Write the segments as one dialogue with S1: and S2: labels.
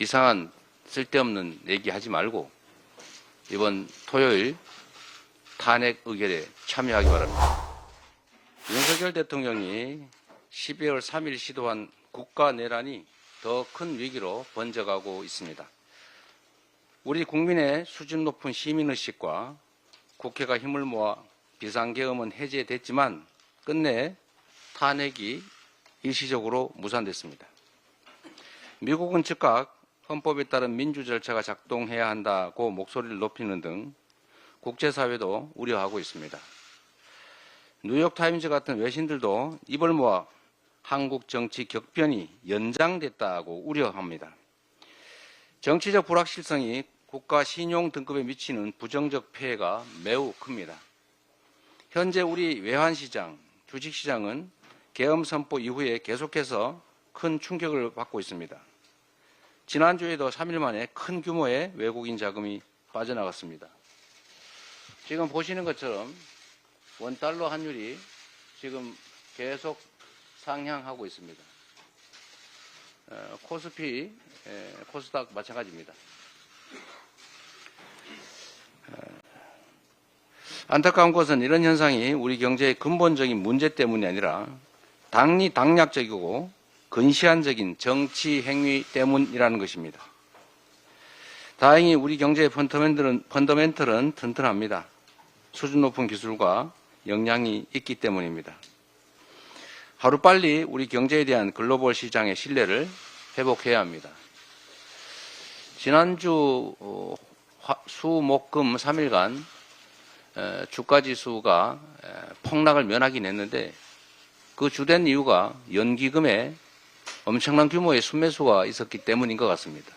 S1: 이상한 쓸데없는 얘기 하지 말고 이번 토요일 탄핵 의결에 참여하기 바랍니다. 윤석열 대통령이 12월 3일 시도한 국가 내란이 더 큰 위기로 번져가고 있습니다. 우리 국민의 수준 높은 시민의식과 국회가 힘을 모아 비상계엄은 해제됐지만 끝내 탄핵이 일시적으로 무산됐습니다. 미국은 즉각 헌법에 따른 민주 절차가 작동해야 한다고 목소리를 높이는 등 국제사회도 우려하고 있습니다. 뉴욕타임즈 같은 외신들도 입을 모아 한국 정치 격변이 연장됐다고 우려합니다. 정치적 불확실성이 국가 신용 등급에 미치는 부정적 폐해가 매우 큽니다. 현재 우리 외환시장, 주식시장은 계엄 선포 이후에 계속해서 큰 충격을 받고 있습니다. 지난주에도 3일 만에 큰 규모의 외국인 자금이 빠져나갔습니다. 지금 보시는 것처럼 원달러 환율이 지금 계속 상향하고 있습니다. 어, 코스피, 에, 코스닥 마찬가지입니다. 어, 안타까운 것은 이런 현상이 우리 경제의 근본적인 문제 때문이 아니라 당리 당략적이고 근시안적인 정치 행위 때문이라는 것입니다. 다행히 우리 경제의 펀더멘털은, 펀더멘털은 튼튼합니다. 수준 높은 기술과 역량이 있기 때문입니다. 하루빨리 우리 경제에 대한 글로벌 시장의 신뢰를 회복해야 합니다. 지난주 어, 화- 수, 목, 금 3일간 주가 지수가 에, 폭락을 면하긴 했는데 그 주된 이유가 연기금에 엄청난 규모의 순매수가 있었기 때문인 것 같습니다.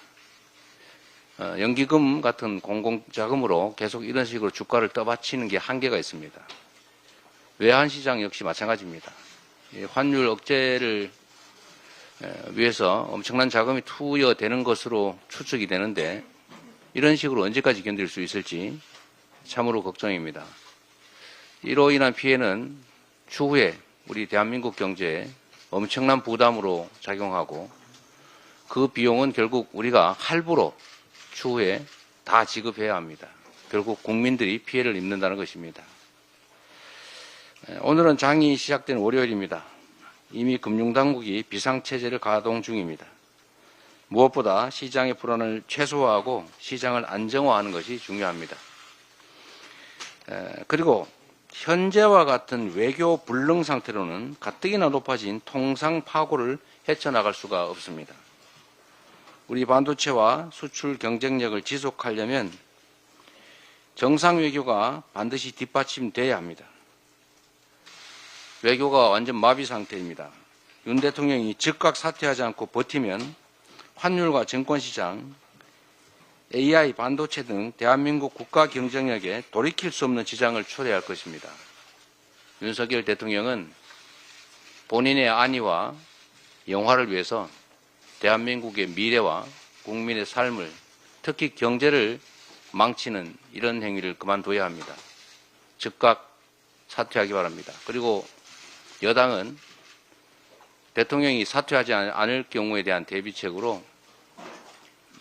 S1: 어, 연기금 같은 공공자금으로 계속 이런 식으로 주가를 떠받치는 게 한계가 있습니다. 외환시장 역시 마찬가지입니다. 이 환율 억제를 에, 위해서 엄청난 자금이 투여되는 것으로 추측이 되는데 이런 식으로 언제까지 견딜 수 있을지 참으로 걱정입니다. 이로 인한 피해는 추후에 우리 대한민국 경제에 엄청난 부담으로 작용하고 그 비용은 결국 우리가 할부로 추후에 다 지급해야 합니다. 결국 국민들이 피해를 입는다는 것입니다. 에, 오늘은 장이 시작된 월요일입니다. 이미 금융당국이 비상체제를 가동 중입니다. 무엇보다 시장의 불안을 최소화하고 시장을 안정화하는 것이 중요합니다. 에, 그리고 현재와 같은 외교 불능 상태로는 가뜩이나 높아진 통상 파고를 헤쳐나갈 수가 없습니다. 우리 반도체와 수출 경쟁력을 지속하려면 정상 외교가 반드시 뒷받침돼야 합니다. 외교가 완전 마비 상태입니다. 윤 대통령이 즉각 사퇴하지 않고 버티면 환율과 증권시장, AI, 반도체 등 대한민국 국가 경쟁력에 돌이킬 수 없는 지장을 초래할 것입니다. 윤석열 대통령은 본인의 안위와 영화를 위해서 대한민국의 미래와 국민의 삶을 특히 경제를 망치는 이런 행위를 그만둬야 합니다. 즉각 사퇴하기 바랍니다. 그리고 여당은 대통령이 사퇴하지 않- 않을 경우에 대한 대비책으로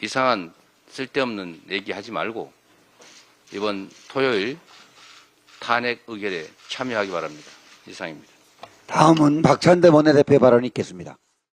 S1: 이상한 쓸데없는 얘기 하지 말고 이번 토요일 탄핵 의결에 참여하기 바랍니다. 이상입니다.
S2: 다음은 박찬대 원내대표 발언이 있겠습니다.